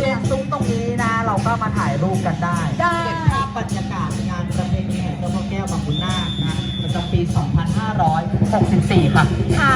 เรียงซุ้มตรงนี้นะ เราก็มาถ่ายรูปกันได้ ได้เก็บภาพบรรยากาศงานประเพณีแห่เจ้าพ่อแก้วบางขุนนาคนะประจำปี 2564 ค่ะ ค่ะ